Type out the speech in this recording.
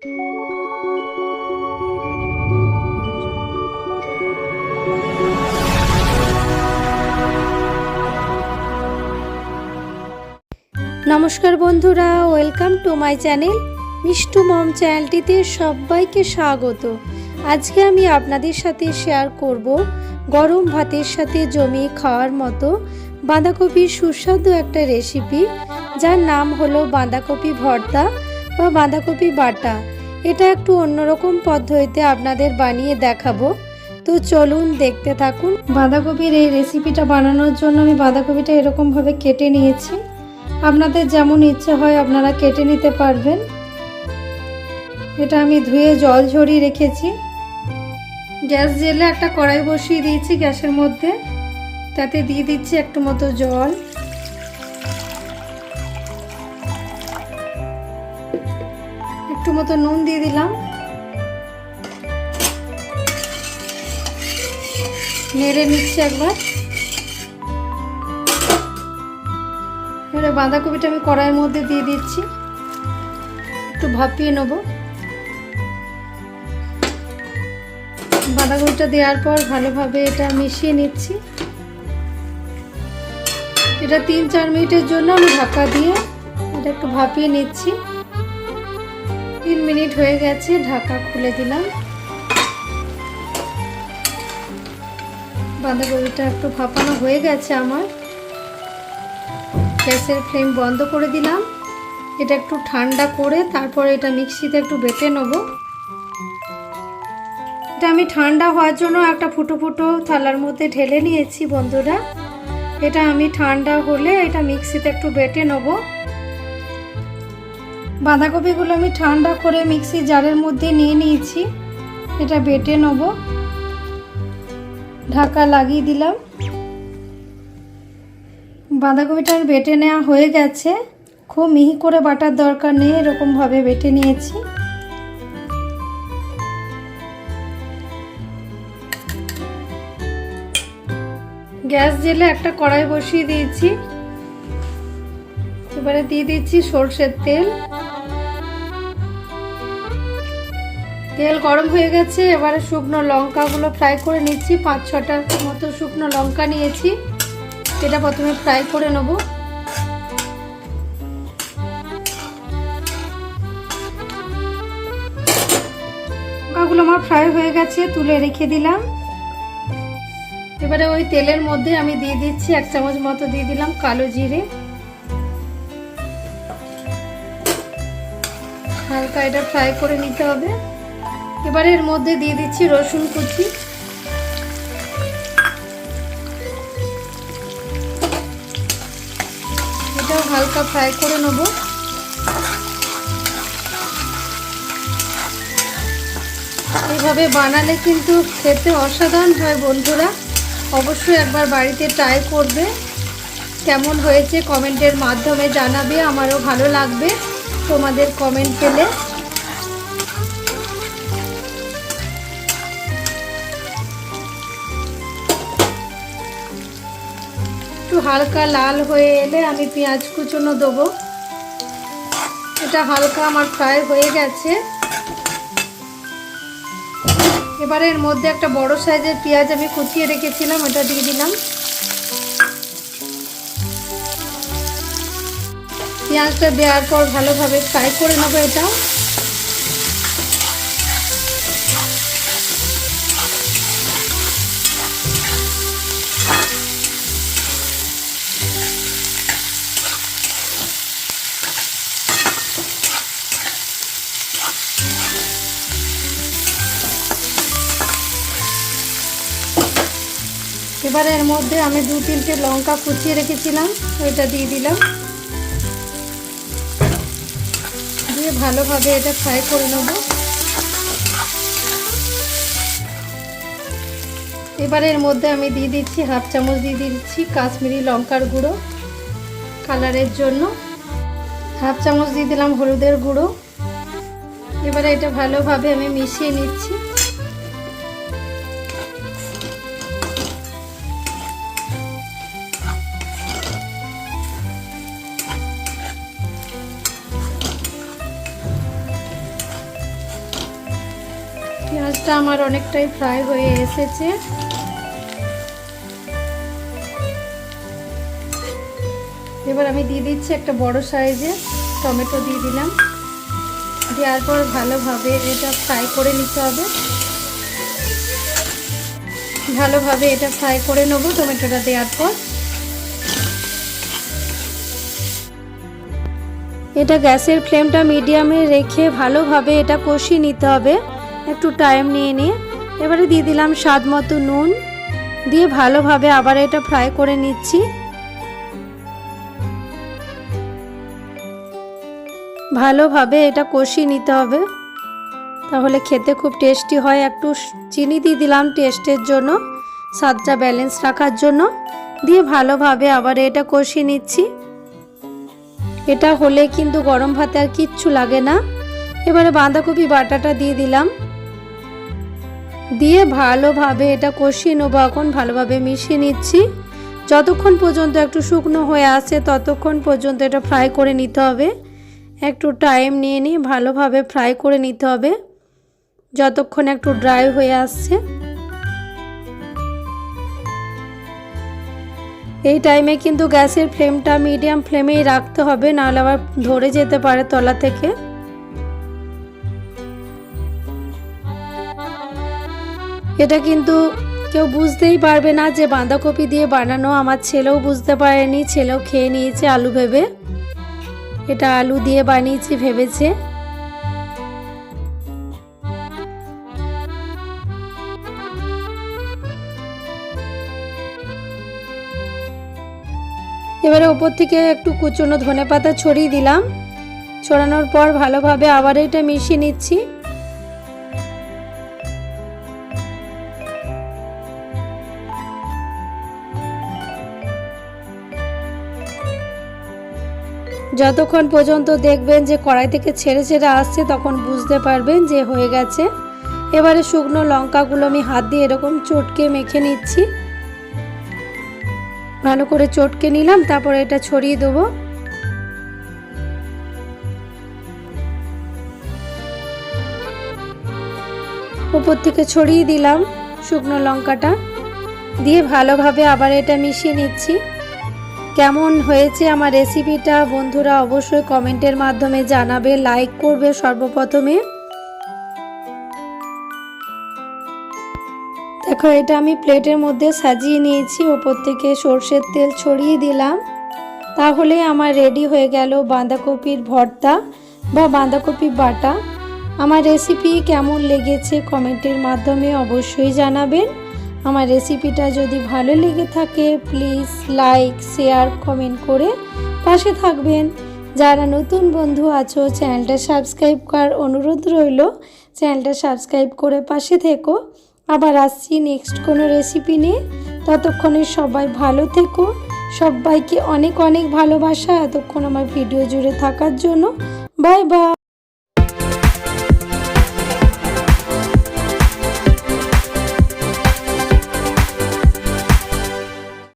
নমস্কার বন্ধুরা, welcome to my channel Mishtu mom চ্যানেলটিতে সবাইকে স্বাগত। আজকে আমি আপনাদের সাথে শেয়ার করব গরম ভাতের সাথে জমিয়ে খাওয়ার মতো বাঁধাকপির সুস্বাদু একটা রেসিপি যার নাম হলো বাঁধাকপি ভর্তা। বা বাঁধাকপি বাটা, এটা একটু অন্যরকম পদ্ধতিতে আপনাদের বানিয়ে দেখাবো। তো চলুন দেখতে থাকুন। বাঁধাকপির এই রেসিপিটা বানানোর জন্য আমি বাঁধাকপিটা এরকমভাবে কেটে নিয়েছি। আপনাদের যেমন ইচ্ছে হয় আপনারা কেটে নিতে পারবেন। এটা আমি ধুয়ে জল ঝরিয়ে রেখেছি। গ্যাস জেলে একটা কড়াই বসিয়ে দিয়েছি গ্যাসের মধ্যে। তাতে দিয়ে দিচ্ছি একটু মতো জল। মতো নুন দিয়ে দিলাম। নেড়ে নিচ্ছি একবার। এবারে বাঁধাকপিটা আমি কড়াইয়ের মধ্যে দিয়ে দিচ্ছি। একটু ভাপিয়ে নেব। বাঁধাকপিটা দেওয়ার পর ভালোভাবে এটা মিশিয়ে নিচ্ছি। এটা তিন চার মিনিটের জন্য আমি ঢাকা দিয়ে এটা একটু ভাপিয়ে নিচ্ছি। তিন মিনিট হয়ে গেছে, ঢাকা খুলে দিলাম। বাঁধাকপিটা একটু ভাপানো হয়ে গেছে আমার। গ্যাসের ফ্লেম বন্ধ করে দিলাম। এটা একটু ঠান্ডা করে তারপরে এটা মিক্সিতে একটু বেটে নেব। এটা আমি ঠান্ডা হওয়ার জন্য একটা ফুটো ফুটো থালার মধ্যে ঢেলে নিয়েছি বন্ধুরা। এটা আমি ঠান্ডা হলে এটা মিক্সিতে একটু বেটে নেব। বাঁধাকপিগুলো আমি ঠান্ডা করে মিক্সি জারের মধ্যে নিয়ে নিয়েছি। এটা বেটে নেব। ঢাকা লাগিয়ে দিলাম। বাঁধাকপিটার বেটে নেওয়া হয়ে গেছে। খুব মিহি করে বাটার দরকার নেই, এরকমভাবে বেটে নিয়েছি। গ্যাস জেলে একটা কড়াই বসিয়ে দিয়েছি। এবারে দিয়ে দিচ্ছি সর্ষের তেল। তেল গরম হয়ে গেছে, এবারে শুকনো লঙ্কাগুলো ফ্রাই করে নিচ্ছি। পাঁচ ছটার মতো শুকনো লঙ্কা নিয়েছি। এটা প্রথমে ফ্রাই করে নেব। লঙ্কাগুলো আমার ফ্রাই হয়ে গেছে, তুলে রেখে দিলাম। এবারে ওই তেলের মধ্যে আমি দিয়ে দিচ্ছি এক চামচ মতো, দিয়ে দিলাম কালো জিরে। হালকা এটা ফ্রাই করে নিতে হবে। এবারে এর মধ্যে দিয়ে দিচ্ছি রসুন কুচি। এটাও হালকা ফ্রাই করে নেব। এইভাবে বানালে কিন্তু খেতে অসাধারণ হয় বন্ধুরা। অবশ্যই একবার বাড়িতে ট্রাই করবে। কেমন হয়েছে কমেন্টের মাধ্যমে জানাবে, আমারও ভালো লাগবে। তোমাদের কমেন্ট পেলে। হালকা লাল হয়ে এলে আমি পেঁয়াজ কুচনো দেবো। এটা হালকা আমার ফ্রাই হয়ে গেছে। এবারে এর মধ্যে একটা বড় সাইজের পেঁয়াজ আমি কুচিয়ে রেখেছিলাম, ওটা দিয়ে দিলাম। পেঁয়াজটা দেওয়ার পর ভালোভাবে ফ্রাই করে নেব এটা। এবার এর মধ্যে আমি দু তিনটে লঙ্কা কুচিয়ে রেখেছিলাম, ওইটা দিয়ে দিলাম। দিয়ে ভালোভাবে এটা ফ্রাই করে নেব। এবার এর মধ্যে আমি দিয়ে দিচ্ছি হাফ চামচ দিয়ে দিচ্ছি কাশ্মীরি লঙ্কার গুঁড়ো কালারের জন্য। হাফ চামচ দিয়ে দিলাম হলুদের গুঁড়ো। এবারে এটা ভালোভাবে আমি মিশিয়ে নিচ্ছি। পেঁয়াজটা আমার অনেকটাই ফ্রাই হয়ে এসেছে। এবার আমি দিয়ে দিচ্ছি একটা বড় সাইজে টমেটো দিয়ে দিলাম। দেওয়ার পর ভালোভাবে এটা ফ্রাই করে নিতে হবে। ভালোভাবে এটা ফ্রাই করে নেব টমেটোটা দেওয়ার পর। এটা গ্যাসের ফ্লেমটা মিডিয়ামে রেখে ভালোভাবে এটা কষিয়ে নিতে হবে। একটু টাইম নিয়ে নিয়ে এবারে দিয়ে দিলাম স্বাদ মতো নুন। দিয়ে ভালোভাবে আবার এটা ফ্রাই করে নিচ্ছি। ভালোভাবে এটা কষিয়ে নিতে হবে। তাহলে খেতে খুব টেস্টি হয়। একটু চিনি দিয়ে দিলাম টেস্টের জন্য, স্বাদটা ব্যালেন্স রাখার জন্য। দিয়ে ভালোভাবে আবার এটা কষিয়ে নিচ্ছি। এটা হলে কিন্তু গরম ভাতে আর কিচ্ছু লাগে না। এবারে বাঁধাকপি বাটাটা দিয়ে দিলাম। দিয়ে ভালোভাবে এটা কষিয়ে নেব। এখন ভালোভাবে মিশিয়ে নিচ্ছি। যতক্ষণ পর্যন্ত একটু শুকনো হয়ে আসে ততক্ষণ পর্যন্ত এটা ফ্রাই করে নিতে হবে। একটু টাইম নিয়ে নিয়ে ভালোভাবে ফ্রাই করে নিতে হবে। যতক্ষণ একটু ড্রাই হয়ে আসছে। এই টাইমে কিন্তু গ্যাসের ফ্লেমটা মিডিয়াম ফ্লেমেই রাখতে হবে, নাহলে আবার ধরে যেতে পারে তলা থেকে। এটা কিন্তু কেউ বুঝতেই পারবে না যে বাঁধাকপি দিয়ে বানানো আমার ছেলেও বুঝতে পারেনি, ছেলেও খেয়ে নিয়েছে আলু ভেবে। এটা আলু দিয়ে বানিয়েছি ভেবেছে। এবারে ওপর থেকে একটু কুচনো ধনে পাতা ছড়িয়ে দিলাম। ছড়ানোর পর ভালোভাবে আবার এটা মিশিয়ে নিচ্ছি। যতক্ষণ পর্যন্ত দেখবেন যে কড়াই থেকে ছেড়ে ছেড়ে আসছে, তখন বুঝতে পারবেন যে হয়ে গেছে। এবারে শুকনো লঙ্কাগুলো আমি হাত দিয়ে এরকম চটকে মেখে নিচ্ছি। ভালো করে চটকে নিলাম, তারপরে এটা ছড়িয়ে দেবো। উপর থেকে ছড়িয়ে দিলাম শুকনো লঙ্কাটা। দিয়ে ভালোভাবে আবার এটা মিশিয়ে নিচ্ছি। কেমন হয়েছে আমার রেসিপিটা বন্ধুরা অবশ্যই কমেন্টের মাধ্যমে জানাবে লাইক করবে সর্বপ্রথমে। দেখো, এটা আমি প্লেটের মধ্যে সাজিয়ে নিয়েছি, ওপর থেকে সর্ষের তেল ছড়িয়ে দিলাম। তাহলে আমার রেডি হয়ে গেল বাঁধাকপির ভর্তা বা বাঁধাকপি বাটা। আমার রেসিপি কেমন লেগেছে কমেন্টের মাধ্যমে অবশ্যই জানাবেন। আমার রেসিপিটা যদি ভালো লেগে থাকে প্লিজ লাইক শেয়ার কমেন্ট করে পাশে থাকবেন। যারা নতুন বন্ধু আছো, চ্যানেলটা সাবস্ক্রাইব করার অনুরোধ রইল। চ্যানেলটা সাবস্ক্রাইব করে পাশে থেকো। আবার আসছি নেক্সট কোনো রেসিপি নিয়ে। ততক্ষণে সবাই ভালো থেকো। সবাইকে অনেক অনেক ভালোবাসা। এতক্ষণ আমার ভিডিও জুড়ে থাকার জন্য। Bye bye